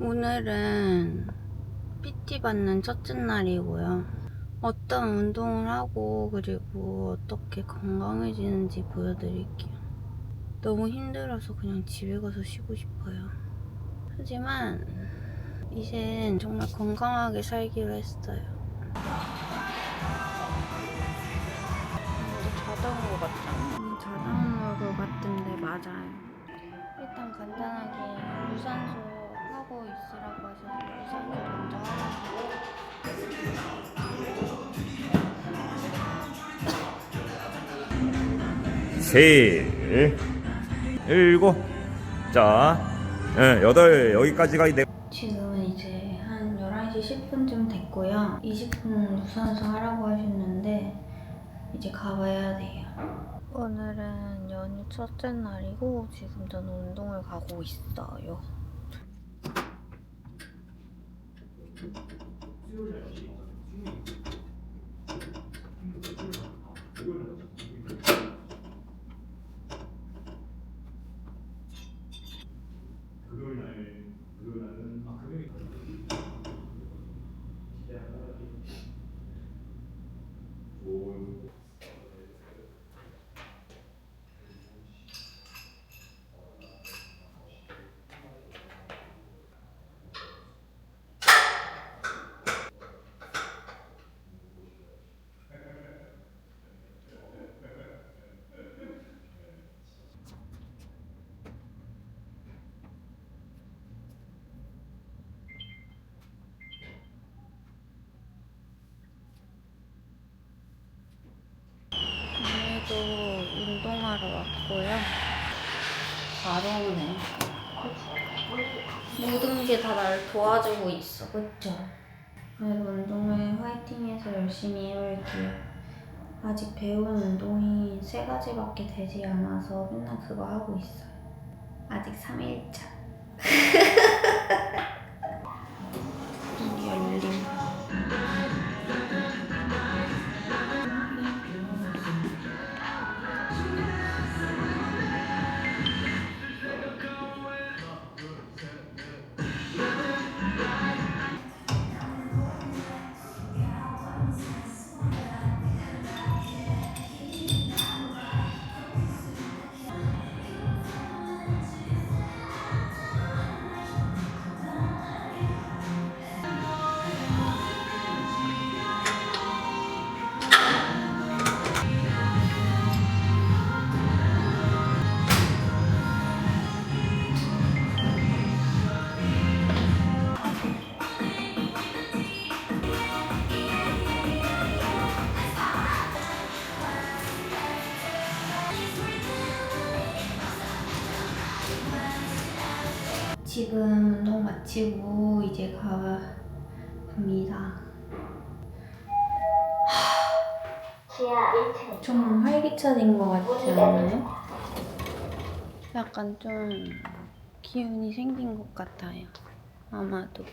오늘은 PT 받는 첫째 날이고요. 어떤 운동을 하고 그리고 어떻게 건강해지는지 보여드릴게요. 너무 힘들어서 그냥 집에 가서 쉬고 싶어요. 하지만 이젠 정말 건강하게 살기로 했어요. 근데 자다 온 것 같잖아. 음, 자다 온 것 같은데 맞아요. 일단 간단하게 유산소 하고 있으라고 유산소 먼저 셋, 일곱, 자, 예, 여덟, 여기까지가 내. 지금은 이제 한 11시 10분쯤 됐고요. 20분 유산소 하라고 하셨는데 이제 가봐야 돼요. 오늘은 연휴 첫째 날이고 지금 저는 운동을 가고 있어요. 오 늘도 운동하러 왔고요. 바로 오네. 모든 게 다 날 도와주고 있어, 그쵸? 그래도 운동을 화이팅해서 열심히 해볼게요. 아직 배운 운동이 세 가지밖에 되지 않아서 맨날 그거 하고 있어요. 아직 3일차. 지금 운동 마치고 이제 가봅니다. 지하 1층 좀 활기차진 것 같지 않아요? 약간 좀 기운이 생긴 것 같아요. 아마도.